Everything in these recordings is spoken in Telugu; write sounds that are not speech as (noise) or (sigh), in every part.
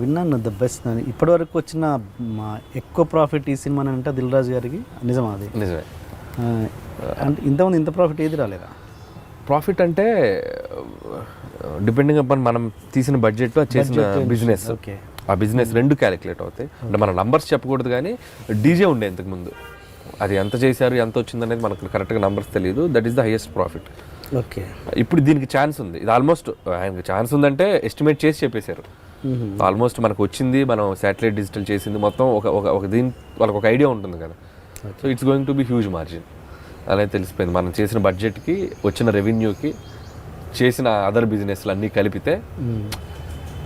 విన్నాను ద బెస్ట్ అని. ఇప్పటివరకు వచ్చిన మా ఎక్కువ ప్రాఫిట్ ఈ సినిమా అని అంటే దిల్ రాజు గారికి నిజమా అది. నిజమే. అంటే ఇంతమంది ఇంత ప్రాఫిట్ ఏది రాలేదా? ప్రాఫిట్ అంటే డిపెండింగ్ అపాన్ మనం తీసిన బడ్జెట్ చేసిన బిజినెస్. ఓకే. ఆ బిజినెస్ రెండు క్యాలిక్యులేట్ అవుతాయి. అంటే మన నంబర్స్ చెప్పకూడదు కానీ డీజే ఉండే ఇంతకు ముందు అది ఎంత చేశారు ఎంత వచ్చింది అనేది మనకు కరెక్ట్గా నంబర్స్ తెలియదు. That is the highest profit okay. ఇప్పుడు దీనికి ఛాన్స్ ఉంది. ఇది ఆల్మోస్ట్ ఆయనకి ఛాన్స్ ఉందంటే ఎస్టిమేట్ చేసి చెప్పేశారు. ఆల్మోస్ట్ మనకు వచ్చింది మనం శాటిలైట్ డిజిటల్ చేసింది మొత్తం ఒక ఒక ఒక దీని వాళ్ళకి ఒక ఐడియా ఉంటుంది కదా. So it's going to be huge margin అలా తెలిసిపోయింది. మనం చేసిన బడ్జెట్కి వచ్చిన రెవెన్యూకి చేసిన అదర్ బిజినెస్లు అన్నీ కలిపితే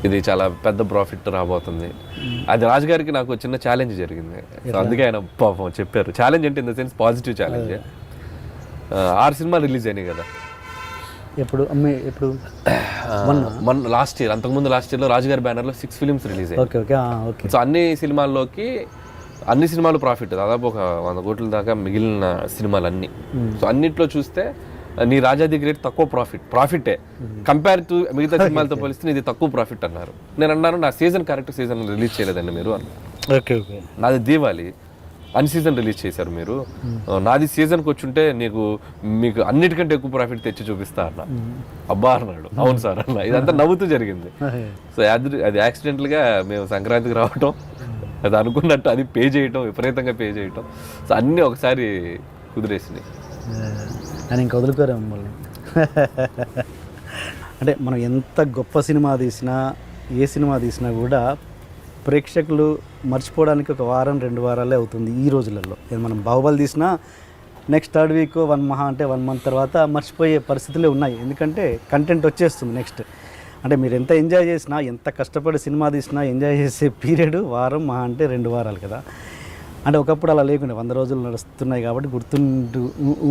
ఇది చాలా పెద్ద ప్రాఫిట్ రాబోతుంది. అది రాజుగారికి నాకు చిన్న ఛాలెంజ్ జరిగింది. అందుకే ఆయన పాపం చెప్పారు. ఛాలెంజ్ అంటే in the sense positive challenge ఆరు సినిమా రిలీజ్ అయినాయి కదా. ఎప్పుడు? అమ్మే ఎప్పుడు? (coughs) మన లాస్ట్ ఇయర్ అంతకుముందు లాస్ట్ ఇయర్లో రాజుగారి బ్యానర్లో సిక్స్ ఫిలిమ్స్ రిలీజ్ అయ్యాయి. Okay okay. ఓకే. సో అన్ని సినిమాల్లోకి అన్ని సినిమాలు ప్రాఫిట్ దాదాపు ఒక వంద కోట్ల దాకా మిగిలిన సినిమాలు అన్ని సో అన్నిట్లో చూస్తే నీ రాజాది గ్రేట్ తక్కువ ప్రాఫిట్ ప్రాఫిటే. కంపేర్ టు మిగతా సినిమాలతో పోలిస్తే ఇది తక్కువ ప్రాఫిట్ అన్నారు. నేను అన్నాను నా సీజన్ కరెక్ట్ సీజన్ రిలీజ్ చేయలేదండి మీరు అన్నారు. Okay okay. నాది దీవాలి అన్ సీజన్ రిలీజ్ చేశారు మీరు. నాది సీజన్కి వచ్చుంటే నీకు మీకు అన్నిటికంటే ఎక్కువ ప్రాఫిట్ తెచ్చి చూపిస్తా అన్న. అబ్బా అన్నాడు. అవును సార్ అన్న. ఇదంతా నవ్వుతూ జరిగింది. సో అది అది యాక్సిడెంటల్గా మేము సంక్రాంతికి రావటం అది అనుకున్నట్టు అది పే చేయటం విపరీతంగా పే చేయటం. సో అన్నీ ఒకసారి కుదిరేసినాయి. ఆయన ఇంకా వదులుకోరే మమ్మల్ని. అంటే మనం ఎంత గొప్ప సినిమా తీసినా ఏ సినిమా తీసినా కూడా ప్రేక్షకులు మర్చిపోవడానికి ఒక వారం రెండు వారాలే అవుతుంది ఈ రోజులలో. మనం బాహుబలి తీసినా నెక్స్ట్ థర్డ్ వీక్ వన్ మహా అంటే వన్ మంత్ తర్వాత మర్చిపోయే పరిస్థితులే ఉన్నాయి. ఎందుకంటే కంటెంట్ వచ్చేస్తుంది నెక్స్ట్ అంటే మీరు ఎంత ఎంజాయ్ చేసినా ఎంత కష్టపడి సినిమా తీసినా ఎంజాయ్ చేసే పీరియడ్ వారం మహా అంటే రెండు వారాలు కదా. అంటే ఒకప్పుడు అలా లేకుండే వంద రోజులు నడుస్తున్నాయి కాబట్టి గుర్తుండు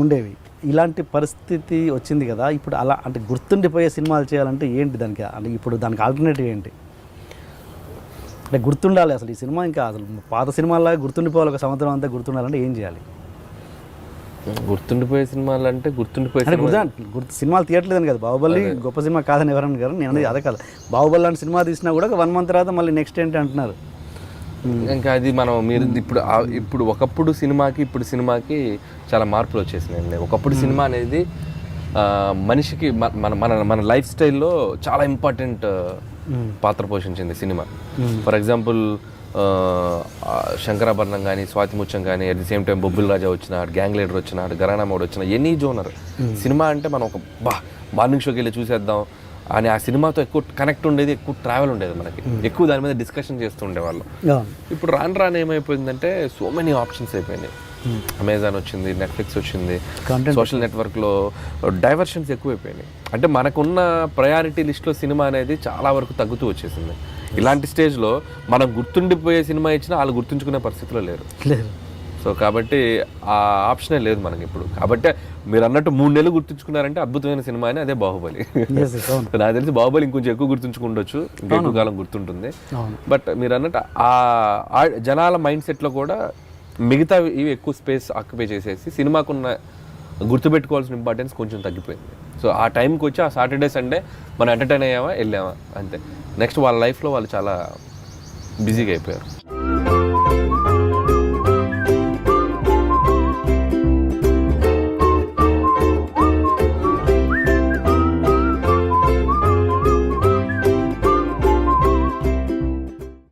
ఉండేవి. ఇలాంటి పరిస్థితి వచ్చింది కదా ఇప్పుడు అలా అంటే గుర్తుండిపోయే సినిమాలు చేయాలంటే ఏంటి దానికి? అంటే ఇప్పుడు దానికి ఆల్టర్నేటివ్ ఏంటి? అంటే గుర్తుండాలి అసలు ఈ సినిమా ఇంకా అసలు పాత సినిమాలాగా గుర్తుండిపోవాలి ఒక సంవత్సరం అంతా గుర్తుండాలంటే ఏం చేయాలి? గుర్తుండిపోయే సినిమాలు అంటే గుర్తుండిపోయే అంటే గుర్తు గుర్తు సినిమాలు తీయట్లేదని కదా. బాహుబలి గొప్ప సినిమా కాదని ఎవరన్నా గారు నేను అనేది అదే కాదు. బాహుబలి లాంటి సినిమా తీసినా కూడా వన్ మంత్ తర్వాత మళ్ళీ నెక్స్ట్ ఏంటి అంటున్నారు? ఇంకా అది మనం మీరు ఇప్పుడు ఇప్పుడు ఒకప్పుడు సినిమాకి ఇప్పుడు సినిమాకి చాలా మార్పులు వచ్చేసినాయండి ఒకప్పుడు సినిమా అనేది మనిషికి మన మన మన లైఫ్ స్టైల్లో చాలా ఇంపార్టెంట్ పాత్ర పోషించింది సినిమా. ఫర్ ఎగ్జాంపుల్ శంకరాభరణం కానీ స్వాతి ముత్యం కానీ at the same time Bobbili Raja వచ్చినాడు గ్యాంగ్ లీడర్ వచ్చినాడు గరానా మోడ్ వచ్చిన ఎనీ జోనర్. సినిమా అంటే మనం ఒక బా మార్నింగ్ షోకి వెళ్ళి చూసేద్దాం అని ఆ సినిమాతో ఎక్కువ కనెక్ట్ ఉండేది ఎక్కువ ట్రావెల్ ఉండేది మనకి. ఎక్కువ దాని మీద డిస్కషన్ చేస్తూ ఉండేవాళ్ళం. ఇప్పుడు రాను రాను ఏమైపోయిందంటే సో మెనీ ఆప్షన్స్ అయిపోయినాయి. అమెజాన్ వచ్చింది నెట్ఫ్లిక్స్ వచ్చింది సోషల్ నెట్వర్క్లో డైవర్షన్స్ ఎక్కువైపోయినాయి. అంటే మనకున్న ప్రయారిటీ లిస్ట్లో సినిమా అనేది చాలా వరకు తగ్గుతూ వచ్చేసింది. ఇలాంటి స్టేజ్లో మనం గుర్తుండిపోయే సినిమా ఇచ్చినా వాళ్ళు గుర్తుంచుకునే పరిస్థితిలో లేరు. లేదు. సో కాబట్టి ఆ ఆప్షనే లేదు మనకి ఇప్పుడు. కాబట్టి మీరు అన్నట్టు మూడు నెలలు గుర్తుంచుకున్నారంటే అద్భుతమైన సినిమా అని అదే బాహుబలి. (laughs) నాకు తెలిసి బాహుబలి ఇంకొంచెం ఎక్కువ గుర్తుంచుకుండొచ్చు ఇంకా ఎక్కువ కాలం గుర్తుంటుంది. బట్ మీరు అన్నట్టు ఆ జనాల మైండ్ సెట్లో కూడా మిగతా ఇవి ఎక్కువ స్పేస్ ఆక్యుపై చేసేసి సినిమాకున్న గుర్తుపెట్టుకోవాల్సిన ఇంపార్టెన్స్ కొంచెం తగ్గిపోయింది. సో ఆ టైంకి వచ్చి ఆ సాటర్డే సండే మనం ఎంటర్టైన్ అయ్యామా? వెళ్ళామా? అంతే. నెక్స్ట్ వాళ్ళ లైఫ్లో వాళ్ళు చాలా బిజీగా అయిపోయారు.